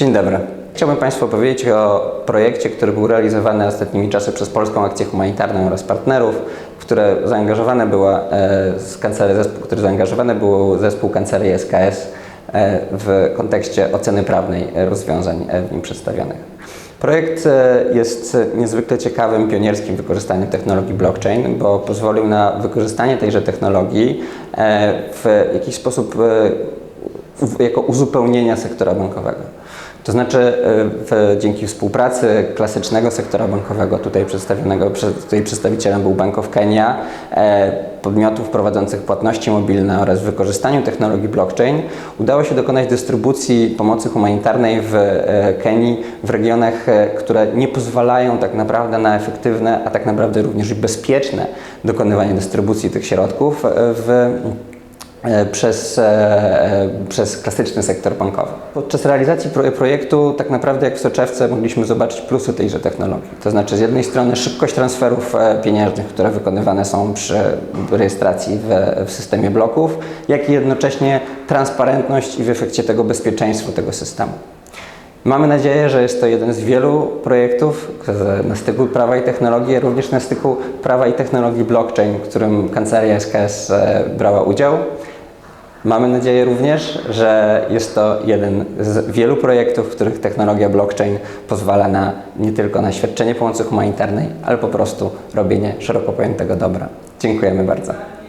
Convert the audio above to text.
Dzień dobry. Chciałbym Państwu opowiedzieć o projekcie, który był realizowany ostatnimi czasy przez Polską Akcję Humanitarną oraz partnerów, w które zaangażowane była e, z kancelarii, zespół, który zaangażowany był zespół kancelarii SKS e, w kontekście oceny prawnej rozwiązań e, w nim przedstawionych. Projekt jest niezwykle ciekawym, pionierskim wykorzystaniem technologii blockchain, bo pozwolił na wykorzystanie tejże technologii w jakiś sposób jako uzupełnienia sektora bankowego. To znaczy e, w, dzięki współpracy klasycznego sektora bankowego, tutaj przedstawionego, prze- tutaj przedstawicielem był Bank of Kenya, e, podmiotów prowadzących płatności mobilne oraz wykorzystaniu technologii blockchain, udało się dokonać dystrybucji pomocy humanitarnej w e, Kenii w regionach, które nie pozwalają tak naprawdę na efektywne, a tak naprawdę również bezpieczne dokonywanie dystrybucji tych środków w przez, e, e, przez klasyczny sektor bankowy. Podczas realizacji pro, projektu, tak naprawdę jak w soczewce, mogliśmy zobaczyć plusy tejże technologii. To znaczy, z jednej strony szybkość transferów e, pieniężnych, które wykonywane są przy rejestracji w, w systemie bloków, jak i jednocześnie transparentność i w efekcie tego bezpieczeństwo tego systemu. Mamy nadzieję, że jest to jeden z wielu projektów na styku prawa i technologii, również na styku prawa i technologii blockchain, w którym kancelaria SKS e, brała udział. Mamy nadzieję również, że jest to jeden z wielu projektów, w których technologia blockchain pozwala na nie tylko na świadczenie pomocy humanitarnej, ale po prostu robienie szeroko pojętego dobra. Dziękujemy bardzo.